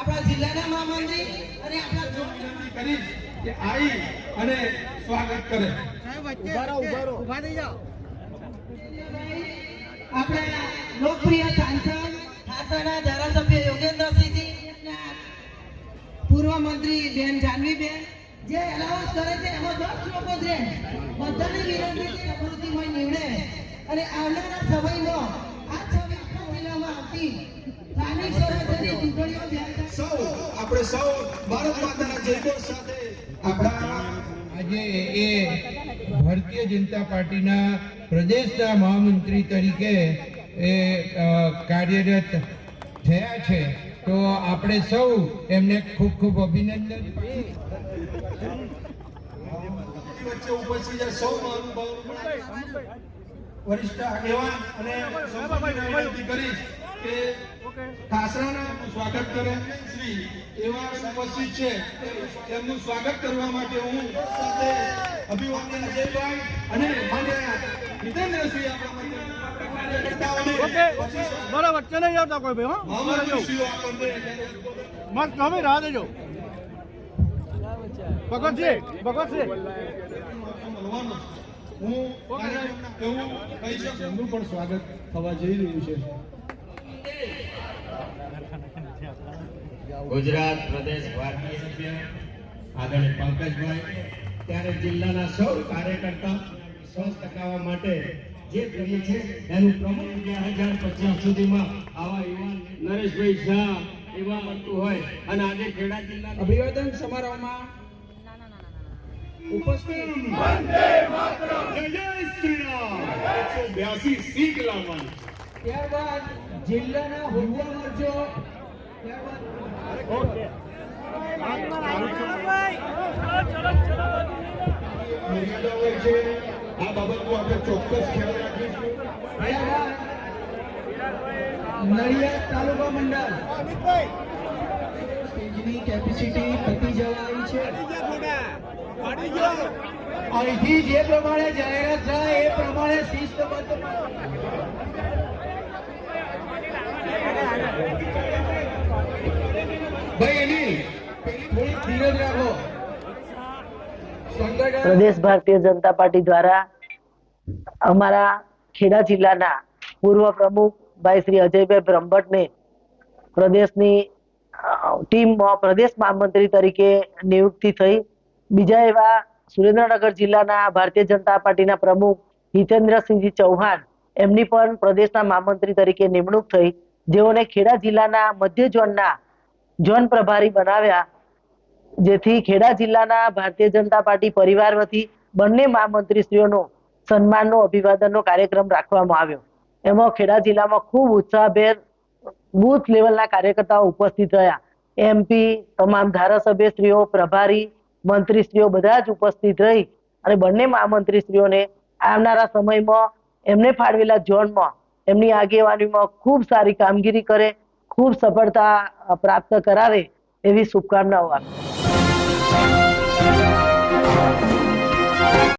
આપણા જિલ્લાના મહામંત્રી અને આપણા જો- વિનંતી કે આવી અને સ્વાગત કરે. આપણા લોકપ્રિય સાંસદ હાસણા ધારાસભ્ય યોગેન્દ્રસિંહજી પૂર્વ મંત્રી બેન જાનવીબેન જે એલાઉન્સ કરે છે એમાં દસ લોકો છે બધાની વિનંતી છે પ્રકૃતિમય નીવડે અને આવનારા સમયમાં આ છવ્વીસ જિલ્લામાં આવતી સ્થાનિક સ્વરાજ્યની ચૂંટણીઓ આપણે સૌ ભારત માતાના જયઘોષ સાથે આપણા આજે એ ભારતીય જનતા પાર્ટીના પ્રદેશના મહામંત્રી તરીકે એ કાર્યરત થયા છે. તો આપણે સૌ એમને ખૂબ ખૂબ અભિનંદન. વચ્ચે ઉપસ્થિત સૌ વરિષ્ઠ આગેવાન અને વિનંતી કરીશ કે ખાસરાના સ્વાગત કરે. શ્રી એવા ઉપસ્થિત છે. તેમનું સ્વાગત કરવા માટે હું સાથે અભિવાદન અજયભાઈ અને માન્ય જીતેન્દ્રસિંહ આપણા મારા વચ્ચે નહીં આવતા કોઈ ભાઈ હા? મસ્ત તમે રાહ દેજો. ભગવતસિંહ મળવાનો હું એવું કહી શકું. પણ સ્વાગત થવા જઈ રહ્યું છે. ગુજરાત પ્રદેશ ભારતીય સભ્ય આદરણીય પંકજભાઈ. ત્યારે જિલ્લાના સૌ કાર્યકર્તા સ્વસ્થ ટકાવવા માટે જે કરીએ છે એનું પ્રમુખ બે હજાર પચાસ સુધીમાં આવા યુવાન નરેશભાઈ શાહ એવા મળતું હોય. અને આજે ખેડા જિલ્લા અભિવાદન સમારોહમાં ઉપસ્થિત જય શ્રી રામ એકસો બ્યાસી સીટ લાવવાની. ત્યારબાદ જિલ્લાના હોદ્દા મોરચો નડિયાદ તાલુકા મંડળ સ્ટેજની કેપેસિટી પતી જવા આવી છે જે પ્રમાણે જાહેરાત થાય એ પ્રમાણે શિસ્તબદ્ધ પ્રદેશ ભારતીય જનતા પાર્ટી દ્વારા અમારા ખેડા જિલ્લાના પૂર્વ પ્રમુખ ભાઈ શ્રી અજયભાઈ બ્રહ્મભટ્ટને પ્રદેશની ટીમમાં પ્રદેશ મહામંત્રી તરીકે નિયુક્તિ થઈ. બીજા એવા સુરેન્દ્રનગર જિલ્લાના ભારતીય જનતા પાર્ટીના પ્રમુખ હિતેન્દ્રસિંહજી ચૌહાણ, એમની પણ પ્રદેશના મહામંત્રી તરીકે નિમણૂક થઈ. જેઓને ખેડા જિલ્લાના મધ્ય ઝોનના ઝોન પ્રભારી બનાવ્યા. જેથી ખેડા જિલ્લાના ભારતીય જનતા પાર્ટી પરિવાર વતી બંને મહામંત્રીશ્રીઓનો સન્માનનો, અભિવાદનનો કાર્યક્રમ રાખવામાં આવ્યો. એમાં ખેડા જિલ્લામાં ખૂબ ઉત્સાહભેર બુથ લેવલના કાર્યકર્તાઓ ઉપસ્થિત રહ્યા. એમપી તમામ ધારાસભ્યશ્રીઓ, પ્રભારી, મંત્રીશ્રીઓ બધા જ ઉપસ્થિત રહી અને બંને મહામંત્રીશ્રીઓને આવનારા સમયમાં એમને ફાળવેલા ઝોનમાં એમની આગેવાનીમાં ખૂબ સારી કામગીરી કરે, ખૂબ સફળતા પ્રાપ્ત કરાવે એવી શુભકામનાઓ આપી. Música